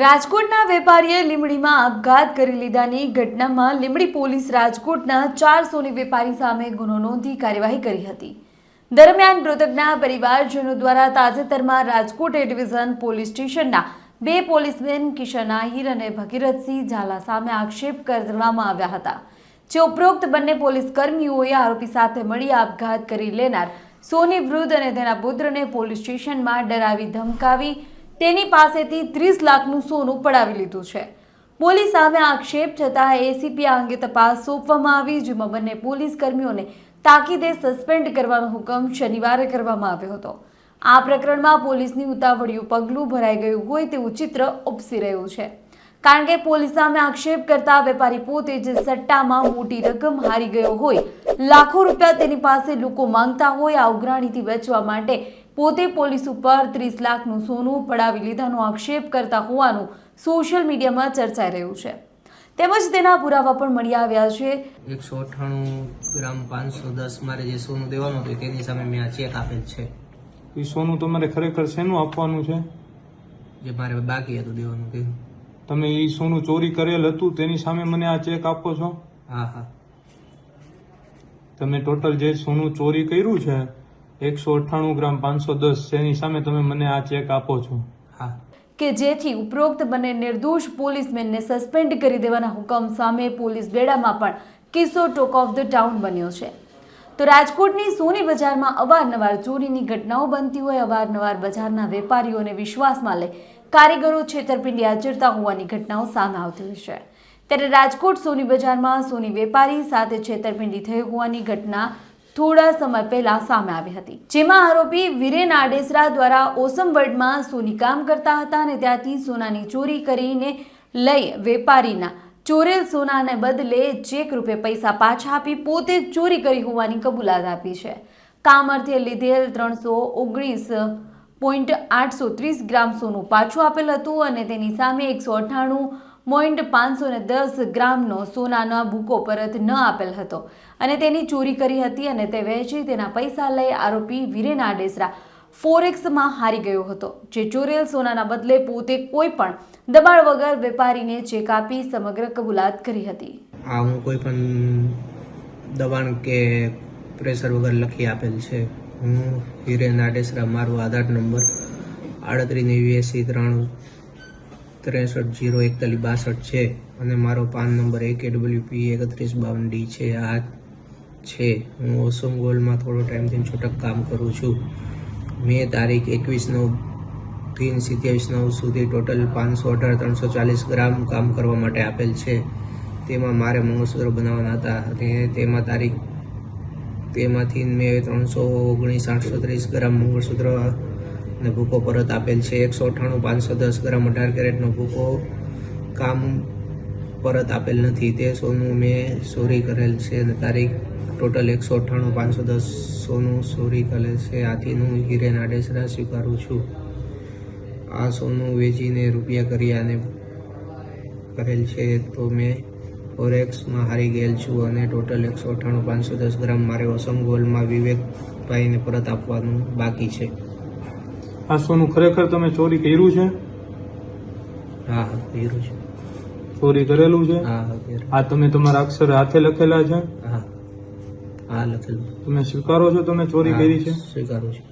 રાજકોટના વેપારીએ લીમડીમાં આપઘાત કરી લીધાની ઘટનામાં લીમડી પોલીસ રાજકોટના ચાર સોની વેપારી સામે ગુનો નોંધી કાર્યવાહી કરી હતી. દરમિયાન મૃતકના પરિવારજનો દ્વારા તાજેતરમાં રાજકોટ એ ડિવિઝન પોલીસ સ્ટેશનના બે પોલીસમેન કિશન આહિર અને ભગીરથસિંહ ઝાલા સામે આક્ષેપ કરવામાં આવ્યા હતા. જે ઉપરોક્ત બંને પોલીસ કર્મીઓએ આરોપી સાથે મળી આપઘાત કરી લેનાર સોની વૃદ્ધ અને તેના પુત્રને પોલીસ સ્ટેશનમાં ડરાવી ધમકાવી તેની પાસેથી ત્રીસ લાખનું સોનું પડાવી લીધું છે. પોલીસ સામે આક્ષેપ છતાં એસીપી આ અંગે તપાસ સોંપવામાં આવી, જેમાં બંને પોલીસ કર્મીઓને તાકીદે સસ્પેન્ડ કરવાનો હુકમ શનિવારે કરવામાં આવ્યો હતો. આ પ્રકરણમાં પોલીસની ઉતાવળિયું પગલું ભરાઈ ગયું હોય તેવું ચિત્ર ઉપસી રહ્યું છે. કારણ કે પોલીસ સામે આક્ષેપ કરતા વેપારી પોતે જે સટ્ટામાં મોટી રકમ હારી ગયો હોય, લાખો રૂપિયા તેની પાસે લોકો માંગતા હોય આ ઉઘરાણીથી બચવા માટે પોતે પોલીસ ઉપર ત્રીસ લાખનું સોનું પડાવી લીધાનો આક્ષેપ કરતા હોવાનું સોશિયલ મીડિયામાં ચર્ચાઈ રહ્યું છે. તેમજ તેના પુરાવા પણ મળી આવ્યા છે. એકસો અઠ્ઠાણું ગ્રામ પાંચસો દસ મારે જે સોનું દેવાનું હતું તેની સામે મેં આ ચેક આપેલ છે. એ સોનું તમારે ખરેખર શેનું આપવાનું છે? જે મારે બાકી હતું દેવાનું તે. તમે એ સોનું ચોરી કરેલ હતું તેની સામે મને આ ચેક આપો છો? હા હા. તમે ટોટલ જે સોનું ચોરી કર્યું છે એકસો અઠ્ઠાણું ગ્રામ પાંચસો દસ. એની સામે તમે મને આ ચેક આપો છો. હા. કે જેથી ઉપરોક્ત બંને નિર્દોષ પોલીસમેનને સસ્પેન્ડ કરી દેવાના હુકમ સામે પોલીસ બેડામાં પણ કિસ્સો ટોક ઓફ ધ ટાઉન બન્યો છે. તો રાજકોટની સોની બજારમાં અવારનવાર ચોરીની ઘટનાઓ બનતી હોય, અવારનવાર બજારના વેપારીઓને વિશ્વાસમાં લઈ કારીગરો છેતરપિંડી આચરતા હોવાની ઘટનાઓ સામે આવતી હોય છે. ત્યારે રાજકોટ સોની બજારમાં સોની વેપારી સાથે છેતરપિંડી થઈ હોવાની ઘટના થોડા સમય પહેલા સામે આવી હતી. જેમાં આરોપી વિરેન આડેસરા દ્વારા ઓસમ વર્લ્ડમાં સોની કામ કરતા હતા અને ત્યાંથી સોનાની ચોરી કરીને લઈ વેપારીના ચોરેલ સોનાને બદલે ચેક રૂપે પૈસા પાછા આપી પોતે ચોરી કરી હોવાની કબૂલાત આપી છે. કામ અર્થે લીધેલ ત્રણસો ઓગણીસ પોઈન્ટ આઠસો ત્રીસ ગ્રામ સોનું પાછું આપેલ હતું અને તેની સામે એકસો અઠ્ઠાણું પોઈન્ટ પાંચસો ને દસ ગ્રામનો સોનાનો ભૂકો પરત ન આપેલ હતો. અને તેની ચોરી કરી હતી અને તે વહેંચી તેના પૈસા લઈ આરોપી વિરેન આડેસરા ફોરેક્સમાં હારી ગયો હતો. જે ચોરેલ સોનાના બદલે પોતે કોઈ પણ દબાણ વગર વેપારીને ચેક આપી સમગ્ર કબૂલાત કરી હતી. આ હું કોઈ પણ દબાણ કે પ્રેશર વગર લખી આપેલ છે. હું હિરેન આડેસરા મારો આધાર નંબર આડત્રીસ નેવ્યાસી ત્રાણું ત્રેસઠ જીરો એકતાલીસ બાસઠ છે અને મારો પાન નંબર એક ડબલ્યુ પી એકત્રીસ બાવન ડી છે. આ છે. હું ઓસમ ગોલ્ડમાં થોડો ટાઈમથી છૂટક કામ કરું છું. મેં તારીખ એકવીસ નવથી સિત્યાવીસ નવ સુધી ટોટલ પાંચસો અઢાર, ત્રણસો ચાલીસ ગ્રામ કામ કરવા માટે આપેલ છે. તેમાં મારે મંગળસૂત્ર બનાવવાના હતા અને તેમાં તારીખ, તેમાંથી મેં ત્રણસો ઓગણીસ, આઠસો ત્રીસ ગ્રામ મંગળસૂત્ર ને ભૂકો પરત આપેલ છે. એકસો અઠ્ઠાણું, પાંચસો દસ ગ્રામ અઢાર કેરેટનો ભૂકો કામ પરત આપેલ નથી. તે સોનું મેં ચોરી કરેલ છે અને તારીખ ટોટલ એકસો અઠ્ઠાણું, પાંચસો દસ સોનું ચોરી કરેલ છે. આથી હું હિરેન આડેસરા સ્વીકારું છું. આ સોનું વેચીને રૂપિયા કર્યાને કરેલ છે તો મેં ફોરેક્સમાં હારી ગયેલ છું અને ટોટલ એકસો અઠ્ઠાણું, પાંચસો દસ ગ્રામ મારે ઓસમ ગોલ્ડમાં વિવેકભાઈને પરત આપવાનું બાકી છે. આ સોનું ખરેખર તમે ચોરી કર્યું છે? હા હા કર્યું છે. ચોરી કરેલું છે. આ તમે તમારા અક્ષર હાથે લખેલા છે? હા લખેલું. તમે સ્વીકારો છો તમે ચોરી કરી છે? સ્વીકારું છું.